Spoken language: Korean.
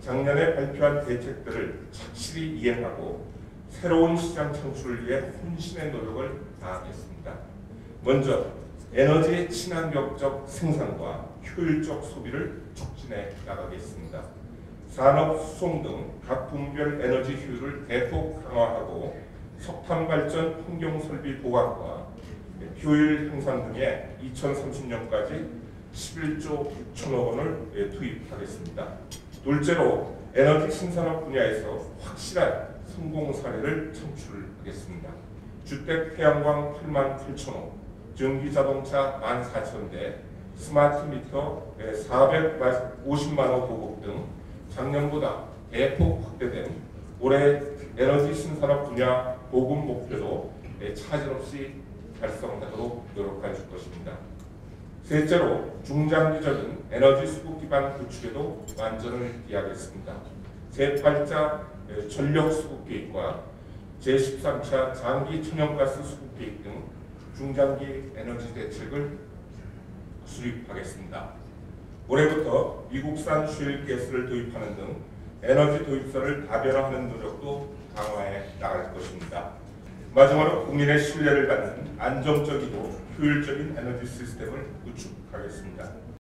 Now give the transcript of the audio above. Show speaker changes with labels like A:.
A: 작년에 발표한 대책들을 착실히 이행하고 새로운 시장 창출을 위해 혼신의 노력을 다하겠습니다. 먼저 에너지 친환경적 생산과 효율적 소비를 촉진해 나가겠습니다. 산업, 수송 등 각 분별 에너지 효율을 대폭 강화하고 석탄 발전 환경 설비 보강과 효율 향상 등에 2030년까지 11조 6천억 원을 예, 투입하겠습니다. 둘째로 에너지 신산업 분야에서 확실한 성공 사례를 창출하겠습니다. 주택 태양광 8만 8천 호, 전기 자동차 1만 4천 대, 스마트 미터 450만 호 보급 등 작년보다 대폭 확대된 올해 에너지 신산업 분야 보급 목표도 예, 차질 없이 달성하도록 노력할 것입니다. 셋째로 중장기적인 에너지 수급 기반 구축에도 완전을 기하겠습니다. 제8자 전력 수급 계획과 제13차 장기 천연가스 수급 계획 등 중장기 에너지 대책을 수립하겠습니다. 올해부터 미국산 슈일 가스를 도입하는 등 에너지 도입선을 다변화하는 노력도 강화해 나갈 것입니다. 마지막으로 국민의 신뢰를 받는 안정적이고 효율적인 에너지 시스템을 구축하겠습니다.